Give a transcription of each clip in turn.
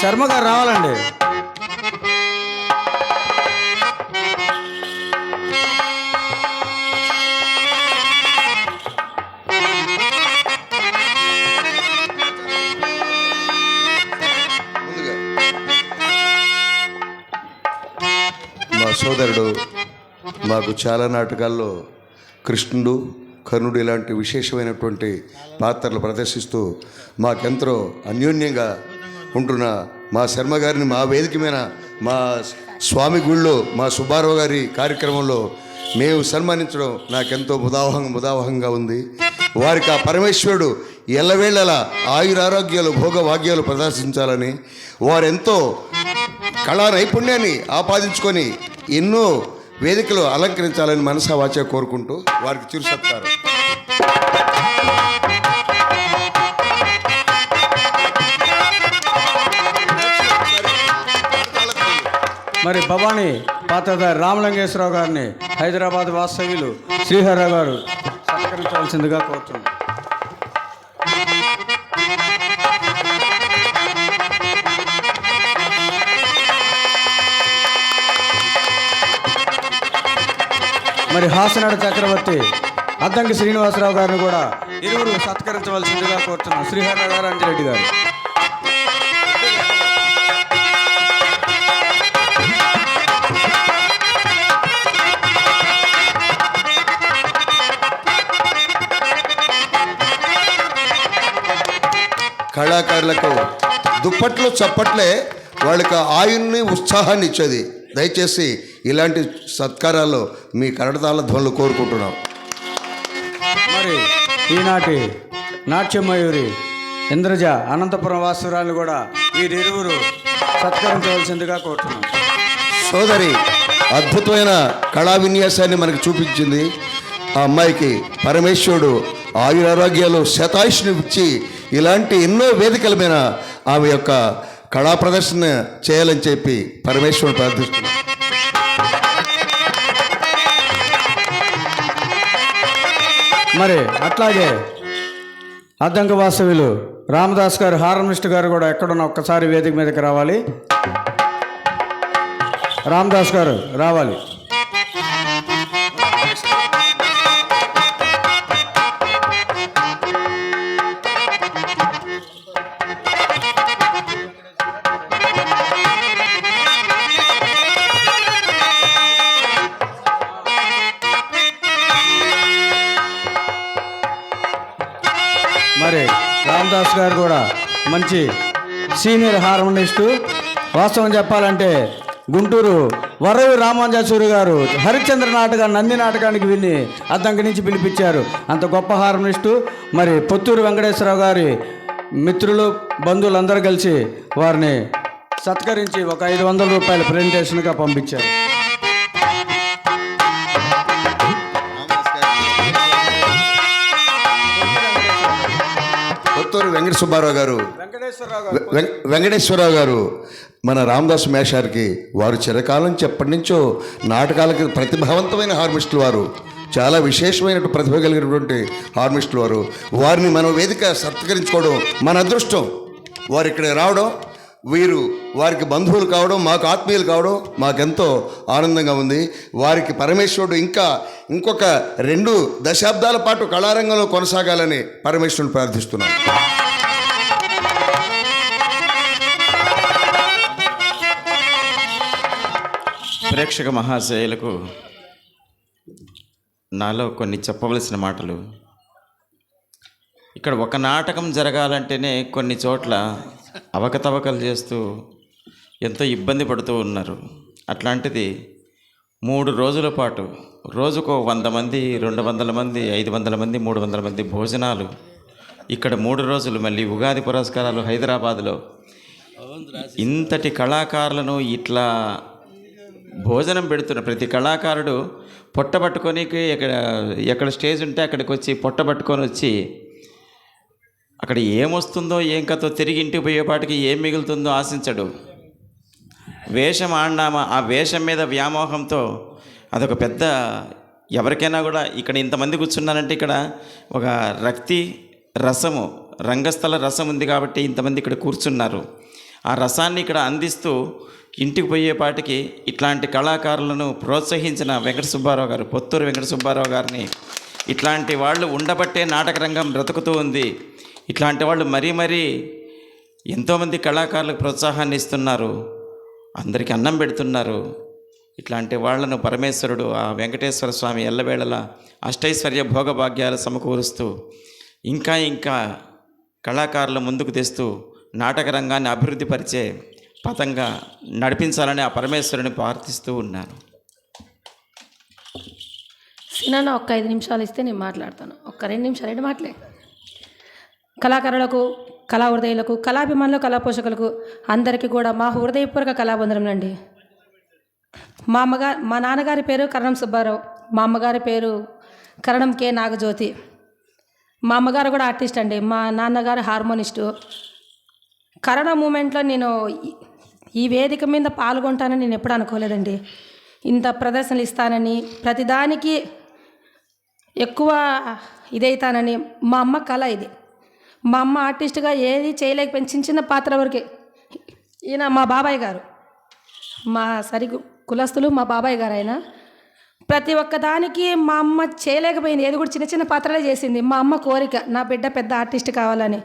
శర్మ గారు రావాలండి. మా సోదరుడు మాకు చాలా నాటకాల్లో కృష్ణుడు కర్ణుడు ఇలాంటి విశేషమైనటువంటి పాత్రలు ప్రదర్శిస్తూ మాకెంతో అన్యోన్యంగా ఉంటున్న మా శర్మ గారిని మా వేదిక మీద మా స్వామి గుళ్ళో మా సుబ్బారావు గారి కార్యక్రమంలో మేము సన్మానించడం నాకెంతో ముదావహం ముదావహంగా ఉంది. వారికి ఆ పరమేశ్వరుడు ఎల్లవేళలా ఆయురారోగ్యాలు భోగభాగ్యాలు ప్రదర్శించాలని వారెంతో కళా నైపుణ్యాన్ని ఆపాదించుకొని ఎన్నో వేదికలు అలంకరించాలని మనసా వాచ కోరుకుంటూ వారికి చిరు చెప్తారు మరి భవానీ పాత్రధారి రామలింగేశ్వరరావు గారిని హైదరాబాద్ వాస్తవ్యులు శ్రీహర గారు సత్కరించవలసిందిగా కోరుతున్నాం. మరి హాసనాడు చక్రవర్తి అద్దంకి శ్రీనివాసరావు గారిని కూడా ఇరువురు సత్కరించవలసిందిగా కోరుతున్నాం. శ్రీహర్రావు గారు అంజిరెడ్డి గారు. కళాకారులకు దుప్పట్లు చప్పట్లే వాళ్ళకి ఆయుల్ని ఉత్సాహాన్ని ఇచ్చేది. దయచేసి ఇలాంటి సత్కారాల్లో మీ కరడతాల ధ్వనులు కోరుకుంటున్నాం. మరి ఈనాటి నాట్యమయూరి ఇంద్రజ అనంతపురం వాసురాలను కూడా వీరిరువురు సత్కరించవలసిందిగా కోరుతున్నాం. సోదరి అద్భుతమైన కళా విన్యాసాన్ని మనకు చూపించింది. ఆ అమ్మాయికి పరమేశ్వరుడు ఆయురారోగ్యాలు శతాయుష్ని ఇచ్చి ఇలాంటి ఎన్నో వేదికల మీద ఆమె యొక్క కళా ప్రదర్శన చేయాలని చెప్పి పరమేశ్వరుడు ప్రార్థిస్తున్నాం. మరి అట్లాగే అద్దంక వాస్తవ్యులు రామదాస్ గారు హార్మనిస్ట్ గారు కూడా ఎక్కడున్న ఒక్కసారి వేదిక మీదకి రావాలి. రామదాస్ గారు రావాలి. మరి రామదాస్ గారు కూడా మంచి సీనియర్ హార్మోనిస్టు. వాస్తవం చెప్పాలంటే గుంటూరు వరవి రామాంజాసూరి గారు హరిశ్చంద్ర నాటక నంది నాటకానికి విని అద్దంకి నుంచి పిలిపించారు. అంత గొప్ప హార్మోనిస్టు. మరి పొత్తూరు వెంకటేశ్వరరావు గారి మిత్రులు బంధువులందరూ కలిసి వారిని సత్కరించి ఒక ఐదు వందల రూపాయల ప్రజెంటేషన్గా పంపించారు. వెంకట సుబ్బారావు గారు. వెంకటేశ్వరరావు గారు. మన రామదాస్ మేషార్కి వారు చిరకాలం చెప్పటి నుంచో నాటకాలకి ప్రతిభావంతమైన హార్మిస్టులు వారు. చాలా విశేషమైన ప్రతిభ కలిగినటువంటి హార్మిస్టులు వారు. వారిని మన వేదిక సత్కరించుకోవడం మన అదృష్టం. వారు ఇక్కడ రావడం వీరు వారికి బంధువులు కావడం మాకు ఆత్మీయులు కావడం మాకెంతో ఆనందంగా ఉంది. వారికి పరమేశ్వరుడు ఇంకా ఇంకొక రెండు దశాబ్దాల పాటు కళారంగంలో కొనసాగాలని పరమేశ్వరుని ప్రార్థిస్తున్నాను ప్రేక్షక మహాశయులకు నాలో కొన్ని చెప్పవలసిన మాటలు. ఇక్కడ ఒక నాటకం జరగాలంటేనే కొన్ని చోట్ల అవకతవకలు చేస్తూ ఎంతో ఇబ్బంది పడుతూ ఉన్నారు. అట్లాంటిది మూడు రోజుల పాటు రోజుకో వంద మంది రెండు వందల మంది ఐదు వందల మంది మూడు వందల మంది భోజనాలు ఇక్కడ మూడు రోజులు మళ్ళీ ఉగాది పురస్కారాలు హైదరాబాద్లో. ఇంతటి కళాకారులను ఇట్లా భోజనం పెడుతున్న ప్రతి కళాకారుడు పొట్ట పట్టుకొని ఎక్కడ ఎక్కడ స్టేజ్ ఉంటే అక్కడికి వచ్చి పొట్ట పట్టుకొని వచ్చి అక్కడ ఏమొస్తుందో ఏం కథో తిరిగి ఇంటికి పోయేపాటికి ఏం మిగులుతుందో ఆశించడు. వేషం ఆడినామా ఆ వేషం మీద వ్యామోహంతో అదొక పెద్ద ఎవరికైనా కూడా ఇక్కడ ఇంతమంది కూర్చున్నారంటే ఇక్కడ ఒక రక్తి రసము రంగస్థల రసం ఉంది కాబట్టి ఇంతమంది ఇక్కడ కూర్చున్నారు. ఆ రసాన్ని ఇక్కడ అందిస్తూ ఇంటికి పోయేపాటికి ఇట్లాంటి కళాకారులను ప్రోత్సహించిన వెంకట సుబ్బారావు గారు పొత్తూరు వెంకట సుబ్బారావు గారిని ఇట్లాంటి వాళ్ళు ఉండబట్టే నాటక రంగం బ్రతుకుతూ ఉంది. ఇట్లాంటి వాళ్ళు మరీ మరీ ఎంతోమంది కళాకారులకు ప్రోత్సాహాన్ని ఇస్తున్నారు. అందరికీ అన్నం పెడుతున్నారు. ఇట్లాంటి వాళ్ళను పరమేశ్వరుడు ఆ వెంకటేశ్వర స్వామి ఎల్లవేళలా అష్టైశ్వర్య భోగభాగ్యాలు సమకూరుస్తూ ఇంకా ఇంకా కళాకారులు ముందుకు తెస్తూ నాటక రంగాన్ని అభివృద్ధి పరిచే పథంగా నడిపించాలని ఆ పరమేశ్వరుని ప్రార్థిస్తూ ఉన్నాను. సినాన్న ఒక్క ఐదు నిమిషాలు ఇస్తే నేను మాట్లాడతాను. ఒక్క రెండు నిమిషాలు రెండు మాటలే కళాకారులకు కళా హృదయులకు కళాభిమానులు కళా పోషకులకు అందరికీ కూడా మా హృదయపూర్వక కళాబంధనములండి మా అమ్మగారు మా నాన్నగారి పేరు కరణం సుబ్బారావు. మా అమ్మగారి పేరు కరణం కే. నాగజ్యోతి. మా అమ్మగారు కూడా ఆర్టిస్ట్ అండి. మా నాన్నగారు హార్మోనిస్టు. కరోనా మూమెంట్లో నేను ఈ- వేదిక మీద పాల్గొంటానని నేను ఎప్పుడు అనుకోలేదండి. ఇంత ప్రదర్శనలు ఇస్తానని ప్రతిదానికి ఎక్కువ ఇదైతానని మా అమ్మ కళ ఇది. మా అమ్మ ఆర్టిస్ట్గా ఏది చేయలేకపోయిన చిన్న చిన్న పాత్ర వరకే. ఈయన మా బాబాయ్ గారు. మా సరి కులస్తులు మా బాబాయ్ గారు ఆయన. ప్రతి ఒక్కదానికి మా అమ్మ చేయలేకపోయింది. ఏది కూడా చిన్న చిన్న పాత్రలే చేసింది. మా అమ్మ కోరిక నా బిడ్డ పెద్ద ఆర్టిస్ట్ కావాలని.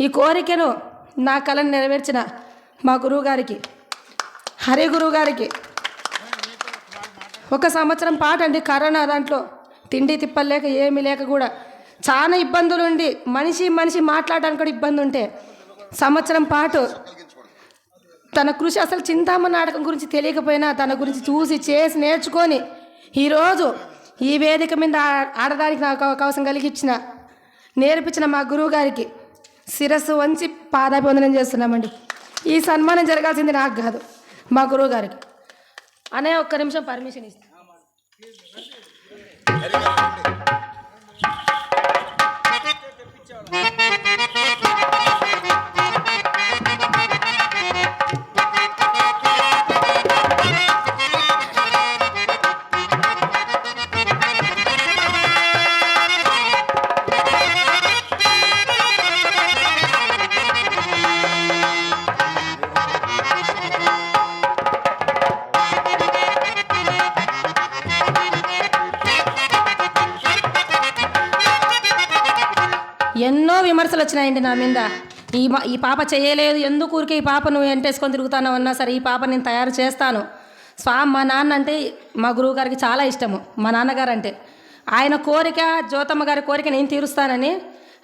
ఈ కోరికను నా కళను నెరవేర్చిన మా గురువు గారికి హరి గురువు గారికి ఒక సంవత్సరం పాటు అండి కరోనా దాంట్లో తిండి తిప్పలు లేక ఏమీ లేక కూడా. చాలా ఇబ్బందులు ఉండి మనిషి మనిషి మాట్లాడడానికి కూడా ఇబ్బంది ఉంటే సంవత్సరం పాటు తన కృషి అసలు చింతామ నాటకం గురించి తెలియకపోయినా తన గురించి చూసి చేసి నేర్చుకొని ఈరోజు ఈ వేదిక మీద ఆడడానికి నాకు అవకాశం కలిగించిన నేర్పించిన మా గురువు గారికి శిరస్సు వంచి పాదాభివందనం చేస్తున్నామండి. ఈ సన్మానం జరగాల్సింది నాకు కాదు మా గురువు గారికి అనే ఒక్క నిమిషం పర్మిషన్ ఇస్తాను విమర్శలు వచ్చినాయండి నా మీద. ఈ మా- ఈ పాప చేయలేదు. ఎందుకు ఊరికే ఈ పాప నువ్వు ఎంటేసుకొని తిరుగుతాను అన్నా సరే ఈ పాప నేను తయారు చేస్తాను. స్వామి మా నాన్న అంటే మా గురువు గారికి చాలా ఇష్టము. మా నాన్నగారు అంటే. ఆయన కోరిక జ్యోతమ్మ గారి కోరిక నేను తీరుస్తానని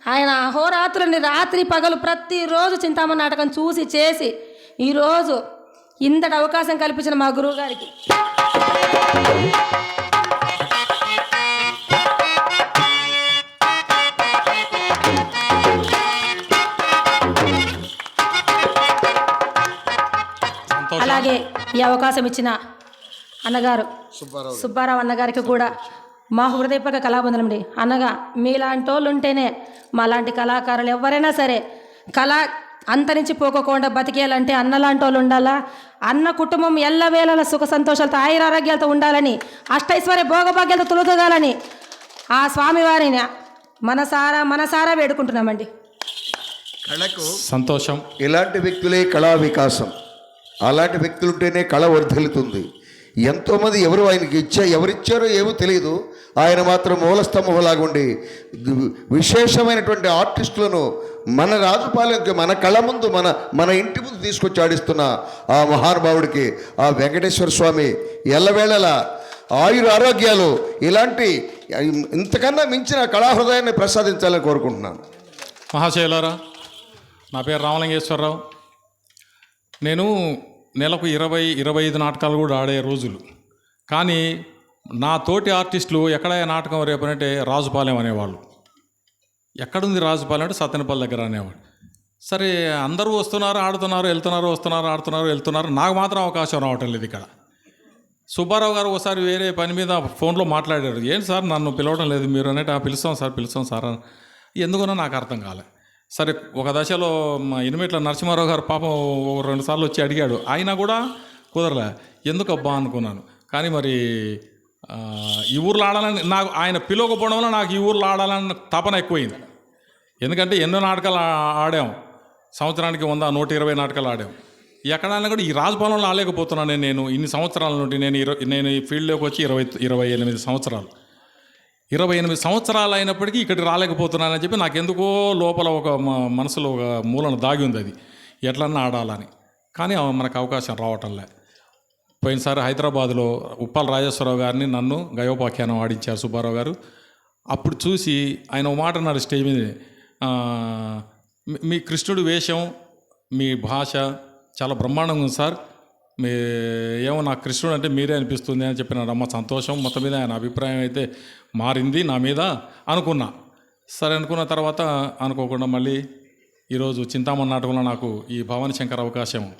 ఆయన అహోరాత్రుని రాత్రి పగలు ప్రతిరోజు చింతామణి నాటకం చూసి చేసి ఈరోజు ఇంతటి అవకాశం కల్పించిన మా గురువు గారికి. అలాగే ఈ అవకాశం ఇచ్చిన అన్నగారు సుబ్బారావు అన్నగారికి కూడా మా హృదయపూర్వక కళాబంధనండి అనగా మీలాంటి వాళ్ళు ఉంటేనే మాలాంటి కళాకారులు ఎవరైనా సరే కళ అంతరించి పోకోకుండా బతికేయాలంటే అన్నలాంటి వాళ్ళు ఉండాలా అన్న కుటుంబం ఎల్లవేళల సుఖ సంతోషాలతో ఆయురారోగ్యాలతో ఉండాలని అష్టైశ్వర్య భోగభాగ్యాలతో తొలతగాలని ఆ స్వామివారిని మనసారా మనసారా వేడుకుంటున్నామండి. సంతోషం. ఇలాంటి వ్యక్తులే కళా వికాసం. అలాంటి వ్యక్తులుంటేనే కళ వర్ధిల్లుతుంది. ఎంతోమంది ఎవరు ఆయనకి ఇచ్చా ఎవరిచ్చారో ఏమో తెలియదు ఆయన మాత్రం మూలస్తంభంలాగుండి విశేషమైనటువంటి ఆర్టిస్టులను మన రాజుపాలెంకి మన కళ ముందు మన మన ఇంటి ముందు తీసుకొచ్చి ఆడిస్తున్న ఆ మహానుభావుడికి ఆ వెంకటేశ్వర స్వామి ఎల్లవేళలా ఆయుర ఆరోగ్యాలు ఇలాంటి ఇంతకన్నా మించిన కళాహృదయాన్ని ప్రసాదించాలని కోరుకుంటున్నాను. మహాశైలారా నా పేరు రామలింగేశ్వరరావు. నేను నెలకు ఇరవై ఇరవై ఐదు నాటకాలు కూడా ఆడే రోజులు. కానీ నా తోటి ఆర్టిస్టులు ఎక్కడ నాటకం రేపనంటే రాజుపాలెం అనేవాళ్ళు. ఎక్కడుంది రాజుపాలెం అంటే సత్తెనపల్లి దగ్గర అనేవాడు సరే అందరూ వస్తున్నారు ఆడుతున్నారు వెళ్తున్నారు వస్తున్నారు ఆడుతున్నారు వెళ్తున్నారు. నాకు మాత్రం అవకాశం రావటం లేదు ఇక్కడ. సుబ్బారావు గారు ఒకసారి వేరే పని మీద ఫోన్లో మాట్లాడారు. ఏంటి సార్ నన్ను పిలవడం లేదు మీరు అనేట పిలుస్తాం సార్ పిలుస్తాం సార్ ఎందుకునో ఎందుకనో నాకు అర్థం కాలే. సరే ఒక దశలో మా ఇనిమిట్ల నరసింహారావు గారు పాపం ఓ రెండు సార్లు వచ్చి అడిగాడు. అయినా కూడా కుదరలే. ఎందుకు అబ్బా అనుకున్నాను. కానీ మరి ఈ ఊర్లో ఆడాలని నాకు ఆయన పిలవకపోవడం వల్ల నాకు ఈ ఊర్లో ఆడాలని తపన ఎక్కువైంది. ఎందుకంటే ఎన్నో నాటకాలు ఆడాం. సంవత్సరానికి వంద నూట ఇరవై నాటకాలు ఆడాం. ఎక్కడైనా కూడా ఈ రాజభవనంలో ఆడలేకపోతున్నాను నేను. ఇన్ని సంవత్సరాల నుండి నేను ఇరవై నేను ఈ ఫీల్డ్లోకి వచ్చి ఇరవై ఇరవై ఎనిమిది సంవత్సరాలు. ఇరవై ఎనిమిది సంవత్సరాలు అయినప్పటికీ ఇక్కడ రాలేకపోతున్నానని చెప్పి నాకెందుకో లోపల ఒక మనసులో ఒక మూలన దాగి ఉంది అది. ఎట్లన్నా ఆడాలని. కానీ మనకు అవకాశం రావటంలే పోయినసారి హైదరాబాద్లో ఉప్పల్ రాజేశ్వరరావు గారిని నన్ను గయోపాఖ్యానం ఆడించారు సుబ్బారావు గారు. అప్పుడు చూసి ఆయన మాట అన్నాడు స్టేజ్ మీద. మీ- మీ కృష్ణుడి వేషం మీ భాష చాలా బ్రహ్మాండంగా ఉంది సార్. మీ ఏమో నాకు కృష్ణుడు అంటే మీరే అనిపిస్తుంది అని చెప్పిన అమ్మ సంతోషం. మొత్తం మీద ఆయన అభిప్రాయం అయితే మారింది నా మీద అనుకున్నా. సరే అనుకున్న తర్వాత అనుకోకుండా మళ్ళీ ఈరోజు చింతామణి నాటకంలో నాకు ఈ భవాని శంకర్ అవకాశం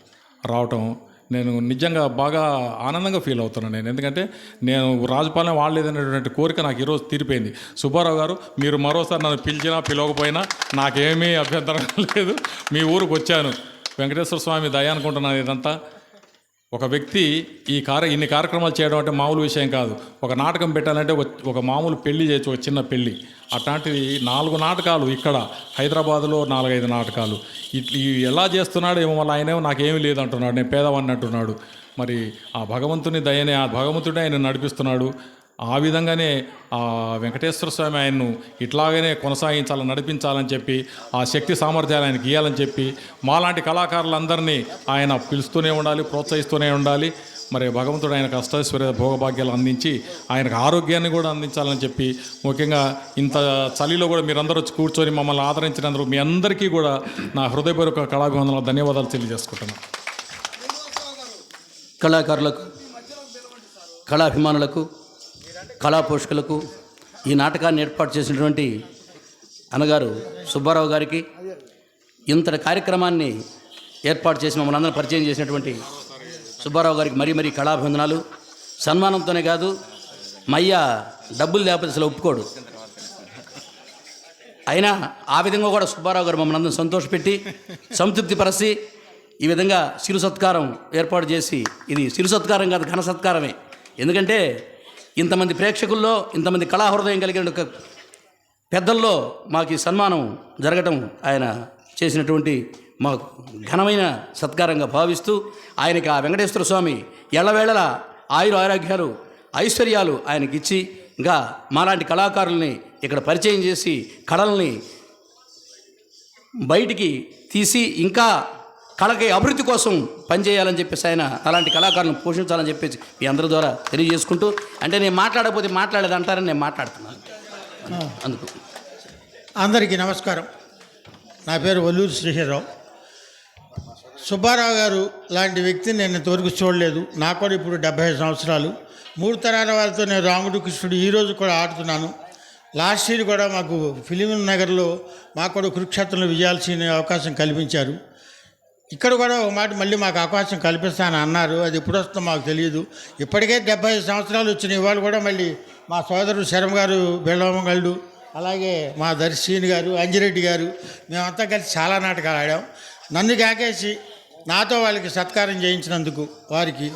రావటం నేను నిజంగా బాగా ఆనందంగా ఫీల్ అవుతున్నాను నేను. ఎందుకంటే నేను రాజపాలెం వాడలేదనేటువంటి కోరిక నాకు ఈరోజు తీరిపోయింది. సుబ్బారావు గారు మీరు మరోసారి నన్ను పిలిచినా పిలవకపోయినా నాకేమీ అభ్యంతరం లేదు. మీ ఊరికి వచ్చాను. వెంకటేశ్వర స్వామి దయ అనుకుంటున్నాను ఇదంతా. ఒక వ్యక్తి ఈ కార్య ఇన్ని కార్యక్రమాలు చేయడం అంటే మామూలు విషయం కాదు. ఒక నాటకం పెట్టాలంటే ఒక మామూలు పెళ్ళి చేయొచ్చు ఒక చిన్న పెళ్ళి. అట్లాంటివి నాలుగు నాటకాలు ఇక్కడ హైదరాబాద్లో నాలుగైదు నాటకాలు. ఇట్లా ఇవి ఎలా చేస్తున్నాడు ఏమో వల్ల ఆయనేమో నాకేమీ లేదంటున్నాడు నేను పేదవాడిని అంటున్నాడు. మరి ఆ భగవంతుని దయనే ఆ భగవంతుడే ఆయన నడిపిస్తున్నాడు. ఆ విధంగానే ఆ వెంకటేశ్వర స్వామి ఆయన్ను ఇట్లాగనే కొనసాగించాలని నడిపించాలని చెప్పి ఆ శక్తి సామర్థ్యాలు ఆయనకి ఇవ్వాలని చెప్పి మాలాంటి కళాకారులందరినీ ఆయన పిలుస్తూనే ఉండాలి ప్రోత్సహిస్తూనే ఉండాలి. మరి భగవంతుడు ఆయనకు అష్టైశ్వర్య భోగభాగ్యాలు అందించి ఆయనకు ఆరోగ్యాన్ని కూడా అందించాలని చెప్పి ముఖ్యంగా ఇంత చలిలో కూడా మీరందరూ కూర్చొని మమ్మల్ని ఆదరించినందుకు మీ అందరికీ కూడా నా హృదయపూర్వక కళాభివందనలు ధన్యవాదాలు తెలియజేసుకుంటున్నాను. కళాకారులకు కళాభిమానులకు కళా పోషకులకు ఈ నాటకాన్ని ఏర్పాటు చేసినటువంటి అన్నగారు సుబ్బారావు గారికి ఇంతటి కార్యక్రమాన్ని ఏర్పాటు చేసి మమ్మల్ని అందరం పరిచయం చేసినటువంటి సుబ్బారావు గారికి మరీ మరీ కళాభివందనాలు. సన్మానంతోనే కాదు మయ్య డబ్బులు లేకపోతే అసలు ఒప్పుకోడు. అయినా ఆ విధంగా కూడా సుబ్బారావు గారు మమ్మల్ని అందరం సంతోషపెట్టి సంతృప్తిపరచి ఈ విధంగా సిరు సత్కారం ఏర్పాటు చేసి ఇది సిరు సత్కారం కాదు ఘన సత్కారమే. ఎందుకంటే ఇంతమంది ప్రేక్షకుల్లో ఇంతమంది కళాహృదయం కలిగిన ఒక పెద్దల్లో మాకు ఈ సన్మానం జరగటం ఆయన చేసినటువంటి మాకు ఘనమైన సత్కారంగా భావిస్తూ ఆయనకి ఆ వెంకటేశ్వర స్వామి ఎళ్ళవేళల ఆయుర ఆరోగ్యాలు ఐశ్వర్యాలు ఆయనకి ఇచ్చి ఇంకా మాలాంటి కళాకారుల్ని ఇక్కడ పరిచయం చేసి కళల్ని బయటికి తీసి ఇంకా కళకి అభివృద్ధి కోసం పనిచేయాలని చెప్పేసి ఆయన అలాంటి కళాకారులను పోషించాలని చెప్పేసి మీ అందరి ద్వారా తెలియజేసుకుంటూ అంటే నేను మాట్లాడకపోతే మాట్లాడేది అంటారని నేను మాట్లాడుతున్నాను. అందుకు. అందరికీ నమస్కారం. నా పేరు వల్లూరు శ్రీహరావు సుబ్బారావు గారు లాంటి వ్యక్తిని నేను ఇంతవరకు చూడలేదు. నాకు కూడా ఇప్పుడు డెబ్బై ఐదు సంవత్సరాలు. మూడు తరాల వాళ్ళతో నేను రాముడు కృష్ణుడు ఈరోజు కూడా ఆడుతున్నాను. లాస్ట్ ఇయర్ కూడా మాకు ఫిలిం నగర్లో మాకు కూడా కురుక్షేత్రంలో విజయాల్సిన అవకాశం కల్పించారు. ఇక్కడ కూడా ఒక మాట మళ్ళీ మాకు అవకాశం కల్పిస్తానని అన్నారు. అది ఎప్పుడు వస్తుందో మాకు తెలియదు. ఇప్పటికే డెబ్బై ఐదు సంవత్సరాలు వచ్చిన ఇవాళ కూడా మళ్ళీ మా సోదరుడు శర్మ గారు బెళ్ళమ్మగళ్ళు అలాగే మా దర్శీని గారు అంజిరెడ్డి గారు మేమంతా కలిసి చాలా నాటకాలు ఆడాం. నన్ను కాకేసి నాతో వాళ్ళకి సత్కారం చేయించినందుకు వారికి